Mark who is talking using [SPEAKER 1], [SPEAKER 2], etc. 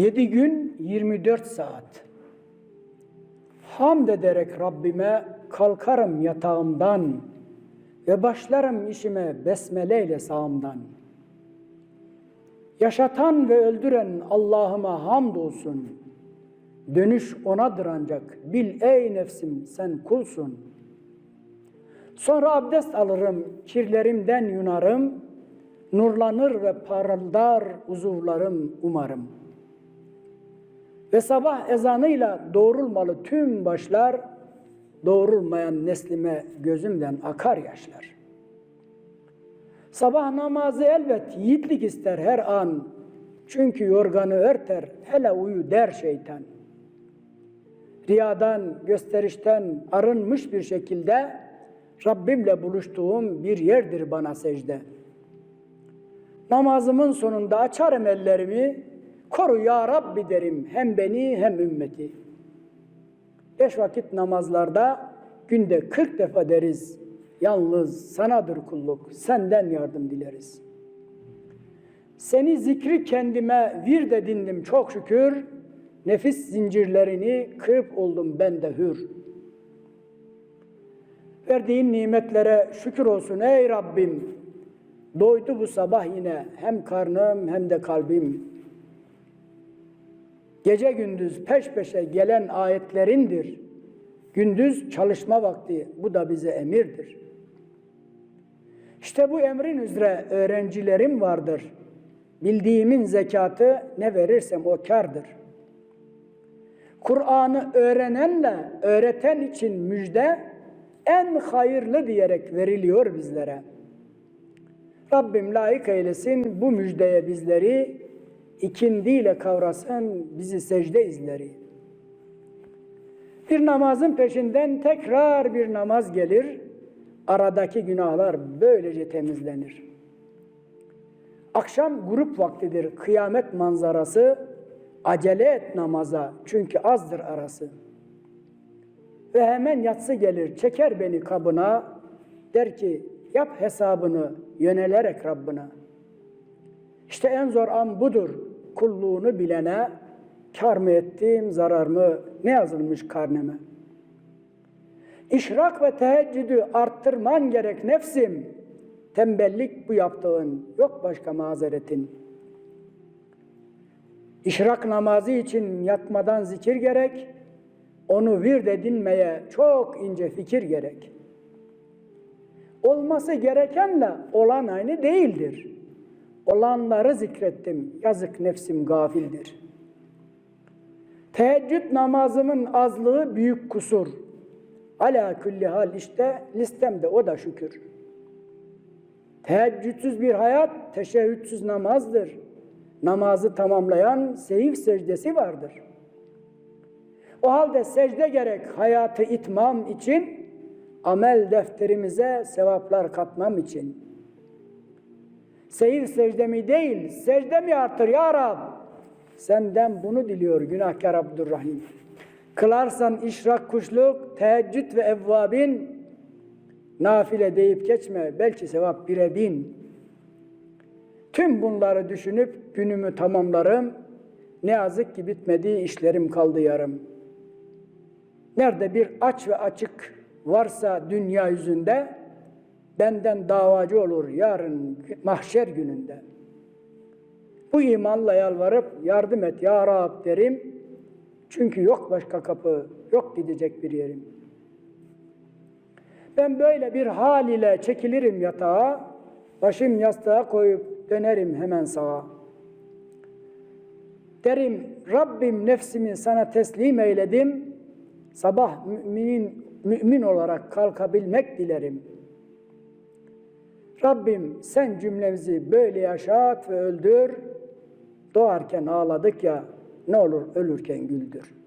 [SPEAKER 1] Yedi gün 24 saat. Hamd ederek Rabbime kalkarım yatağımdan ve başlarım işime besmeleyle sağımdan. Yaşatan ve öldüren Allah'ıma hamdolsun. Dönüş onadır ancak. Bil ey nefsim sen kulsun. Sonra abdest alırım, kirlerimden yunarım. Nurlanır ve parıldar uzuvlarım umarım. Ve sabah ezanıyla doğrulmalı tüm başlar, doğrulmayan neslime gözümden akar yaşlar. Sabah namazı elbet yiğitlik ister her an. Çünkü yorganı örter, hele uyu der şeytan. Riyadan, gösterişten arınmış bir şekilde Rabbimle buluştuğum bir yerdir bana secde. Namazımın sonunda açarım ellerimi, koru ya Rabbi derim hem beni hem ümmeti. Beş vakit namazlarda günde kırk defa deriz. Yalnız sanadır kulluk, senden yardım dileriz. Seni zikri kendime vir de dindim çok şükür. Nefis zincirlerini kırıp oldum ben de hür. Verdiğin nimetlere şükür olsun ey Rabbim. Doydu bu sabah yine hem karnım hem de kalbim. Gece gündüz peş peşe gelen ayetlerindir. Gündüz çalışma vakti bu da bize emirdir. İşte bu emrin üzere öğrencilerim vardır. Bildiğimin zekatı ne verirsem o kardır. Kur'an'ı öğrenenle öğreten için müjde en hayırlı diyerek veriliyor bizlere. Rabbim layık eylesin bu müjdeye bizleri, ikindiyle kavrasın bizi secde izleri. Bir namazın peşinden tekrar bir namaz gelir, aradaki günahlar böylece temizlenir. Akşam grup vaktidir, kıyamet manzarası, acele et namaza çünkü azdır arası. Ve hemen yatsı gelir, çeker beni kabına, der ki yap hesabını yönelerek Rabbına. İşte en zor an budur, kulluğunu bilene, kar mı ettim, zarar mı, ne yazılmış karneme. İşrak ve teheccüdü arttırman gerek nefsim. Tembellik bu yaptığın, yok başka mazeretin. İşrak namazı için yatmadan zikir gerek, onu vird edinmeye çok ince fikir gerek. Olması gerekenle olan aynı değildir. Olanları zikrettim, yazık nefsim gafildir. Teheccüd namazımın azlığı büyük kusur. Ala külli hal işte listemde o da şükür. Teheccüdsüz bir hayat teşehhüdsüz namazdır. Namazı tamamlayan seyif secdesi vardır. O halde secde gerek hayatı itmam için, amel defterimize sevaplar katmam için. Seyir secdemi değil, secdemi artır ya Rab. Senden bunu diliyor günahkar Abdurrahim. Kılarsan işrak kuşluk, teheccüd ve evvabin, nafile deyip geçme, belki sevap bire bin. Tüm bunları düşünüp günümü tamamlarım, ne yazık ki bitmediği işlerim kaldı yarım. Nerede bir aç ve açık varsa dünya yüzünde, benden davacı olur yarın mahşer gününde. Bu imanla yalvarıp yardım et ya Rab derim. Çünkü yok başka kapı, yok gidecek bir yerim. Ben böyle bir hal ile çekilirim yatağa, başım yastığa koyup dönerim hemen sağa. Derim Rabbim nefsimi sana teslim eyledim, sabah müminin, mümin olarak kalkabilmek dilerim. Rabbim sen cümlemizi böyle yaşat ve öldür, doğarken ağladık ya ne olur ölürken güldür.